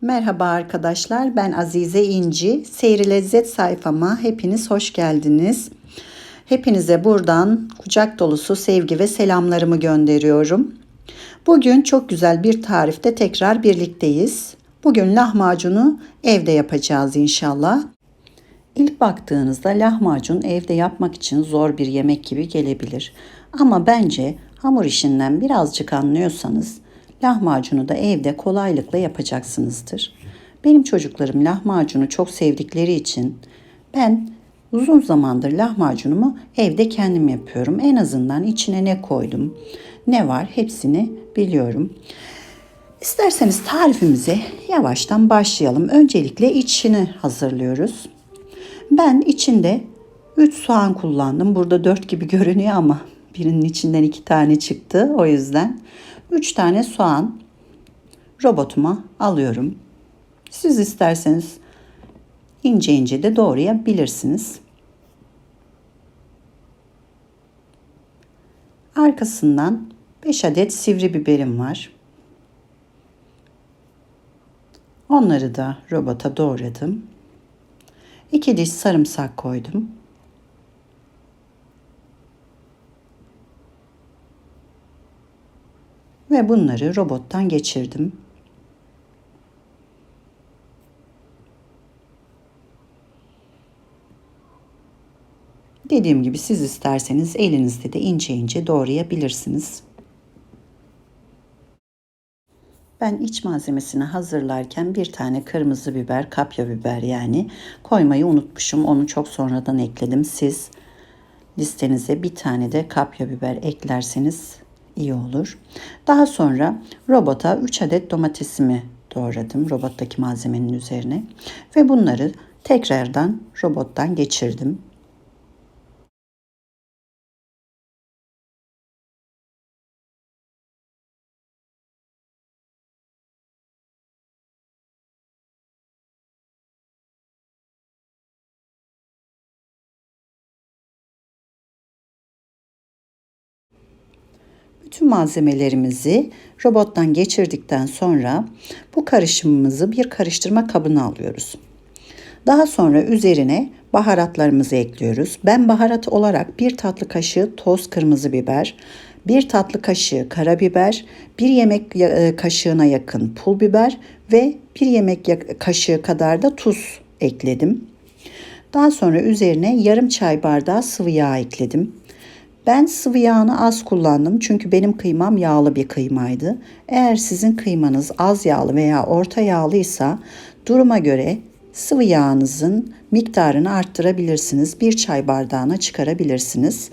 Merhaba arkadaşlar, ben Azize İnci. Seyri Lezzet sayfama hepiniz hoş geldiniz. Hepinize buradan kucak dolusu sevgi ve selamlarımı gönderiyorum. Bugün çok güzel bir tarifte tekrar birlikteyiz. Bugün lahmacunu evde yapacağız inşallah. İlk baktığınızda lahmacun evde yapmak için zor bir yemek gibi gelebilir. Ama bence hamur işinden birazcık anlıyorsanız lahmacunu da evde kolaylıkla yapacaksınızdır. Benim çocuklarım lahmacunu çok sevdikleri için ben uzun zamandır lahmacunumu evde kendim yapıyorum. En azından içine ne koydum, ne var hepsini biliyorum. İsterseniz tarifimize yavaştan başlayalım. Öncelikle içini hazırlıyoruz. Ben içinde 3 soğan kullandım. Burada 4 gibi görünüyor ama birinin içinden 2 tane çıktı. O yüzden 3 tane soğan robotuma alıyorum. Siz isterseniz ince ince de doğrayabilirsiniz. Arkasından 5 adet sivri biberim var. Onları da robota doğradım. 2 diş sarımsak koydum. Ve bunları robottan geçirdim. Dediğim gibi siz isterseniz elinizde de ince ince doğrayabilirsiniz. Ben iç malzemesini hazırlarken bir tane kırmızı biber, kapya biber yani koymayı unutmuşum. Onu çok sonradan ekledim. Siz listenize bir tane de kapya biber eklerseniz iyi olur. Daha sonra robota 3 adet domatesimi doğradım robottaki malzemenin üzerine ve bunları tekrardan robottan geçirdim. Bütün malzemelerimizi robottan geçirdikten sonra bu karışımımızı bir karıştırma kabına alıyoruz. Daha sonra üzerine baharatlarımızı ekliyoruz. Ben baharat olarak bir tatlı kaşığı toz kırmızı biber, bir tatlı kaşığı karabiber, bir yemek e, kaşığına yakın pul biber ve bir yemek kaşığı kadar da tuz ekledim. Daha sonra üzerine yarım çay bardağı sıvı yağ ekledim. Ben sıvı yağını az kullandım çünkü benim kıymam yağlı bir kıymaydı. Eğer sizin kıymanız az yağlı veya orta yağlıysa duruma göre sıvı yağınızın miktarını arttırabilirsiniz. Bir çay bardağına çıkarabilirsiniz.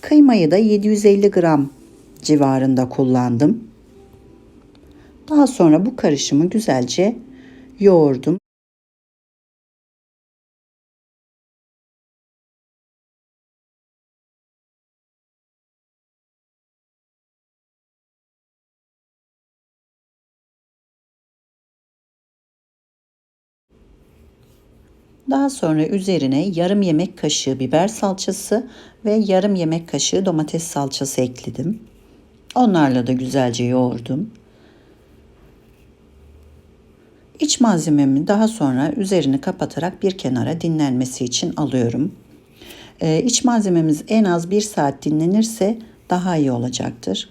Kıymayı da 750 gram civarında kullandım. Daha sonra bu karışımı güzelce yoğurdum. Daha sonra üzerine yarım yemek kaşığı biber salçası ve yarım yemek kaşığı domates salçası ekledim. Onlarla da güzelce yoğurdum. İç malzememi daha sonra üzerini kapatarak bir kenara dinlenmesi için alıyorum. Ee, iç malzememiz en az bir saat dinlenirse daha iyi olacaktır.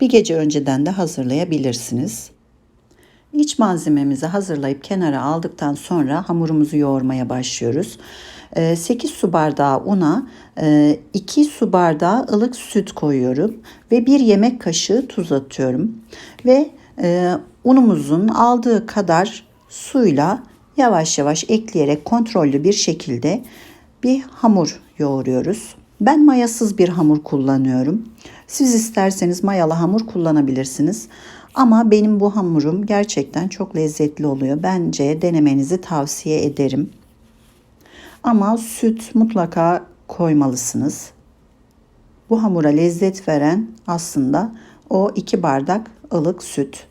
Bir gece önceden de hazırlayabilirsiniz. İç malzememizi hazırlayıp kenara aldıktan sonra hamurumuzu yoğurmaya başlıyoruz. 8 ee, su bardağı una 2 e, su bardağı ılık süt koyuyorum ve 1 yemek kaşığı tuz atıyorum. Ve e, unumuzun aldığı kadar suyla yavaş yavaş ekleyerek kontrollü bir şekilde bir hamur yoğuruyoruz. Ben mayasız bir hamur kullanıyorum. Siz isterseniz mayalı hamur kullanabilirsiniz. Ama benim bu hamurum gerçekten çok lezzetli oluyor. Bence denemenizi tavsiye ederim. Ama süt mutlaka koymalısınız. Bu hamura lezzet veren aslında o iki bardak ılık süt.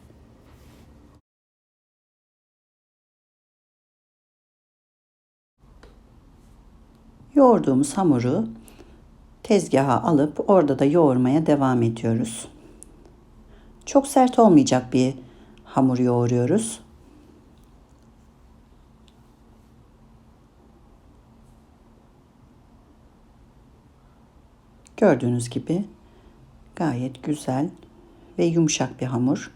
Yoğurduğumuz hamuru tezgaha alıp orada da yoğurmaya devam ediyoruz. Çok sert olmayacak bir hamur yoğuruyoruz. Gördüğünüz gibi gayet güzel ve yumuşak bir hamur.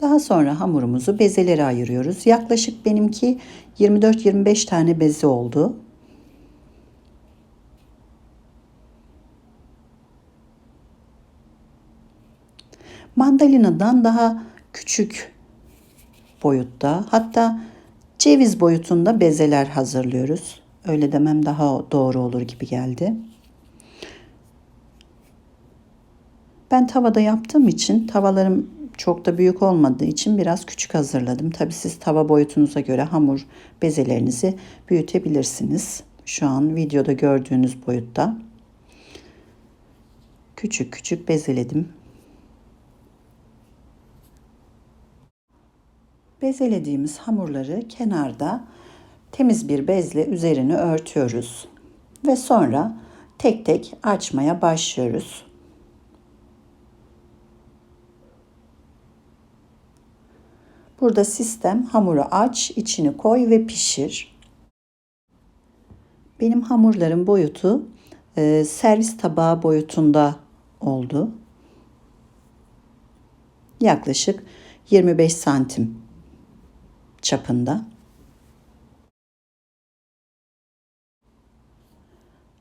Daha sonra hamurumuzu bezelere ayırıyoruz. Yaklaşık benimki 24-25 tane bezi oldu. Mandalinadan daha küçük boyutta hatta ceviz boyutunda bezeler hazırlıyoruz. Öyle demem daha doğru olur gibi geldi. Ben tavada yaptığım için tavalarım çok da büyük olmadığı için biraz küçük hazırladım. Tabi siz tava boyutunuza göre hamur bezelerinizi büyütebilirsiniz. Şu an videoda gördüğünüz boyutta. Küçük küçük bezeledim. Bezelediğimiz hamurları kenarda temiz bir bezle üzerini örtüyoruz. Ve sonra tek tek açmaya başlıyoruz. Burada sistem hamuru aç, içini koy ve pişir. Benim hamurların boyutu e, servis tabağı boyutunda oldu. Yaklaşık 25 santim çapında.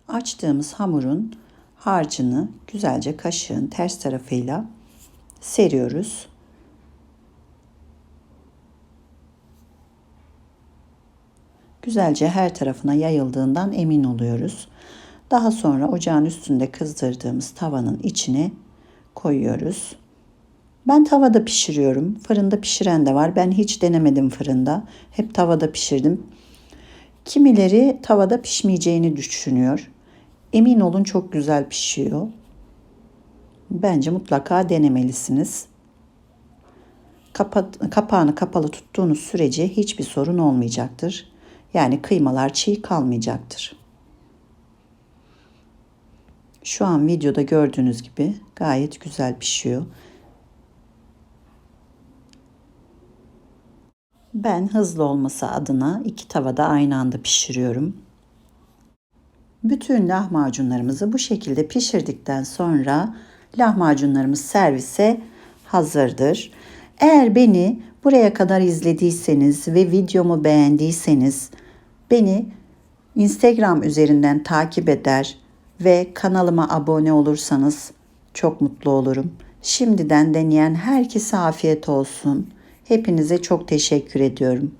Açtığımız hamurun harcını güzelce kaşığın ters tarafıyla seriyoruz. Güzelce her tarafına yayıldığından emin oluyoruz. Daha sonra ocağın üstünde kızdırdığımız tavanın içine koyuyoruz. Ben tavada pişiriyorum. Fırında pişiren de var. Ben hiç denemedim fırında. Hep tavada pişirdim. Kimileri tavada pişmeyeceğini düşünüyor. Emin olun çok güzel pişiyor. Bence mutlaka denemelisiniz. Kapat, kapağını kapalı tuttuğunuz sürece hiçbir sorun olmayacaktır. Yani kıymalar çiğ kalmayacaktır. Şu an videoda gördüğünüz gibi gayet güzel pişiyor. Ben hızlı olması adına iki tavada aynı anda pişiriyorum. Bütün lahmacunlarımızı bu şekilde pişirdikten sonra lahmacunlarımız servise hazırdır. Eğer beni buraya kadar izlediyseniz ve videomu beğendiyseniz beni Instagram üzerinden takip eder ve kanalıma abone olursanız çok mutlu olurum. Şimdiden deneyen herkese afiyet olsun. Hepinize çok teşekkür ediyorum.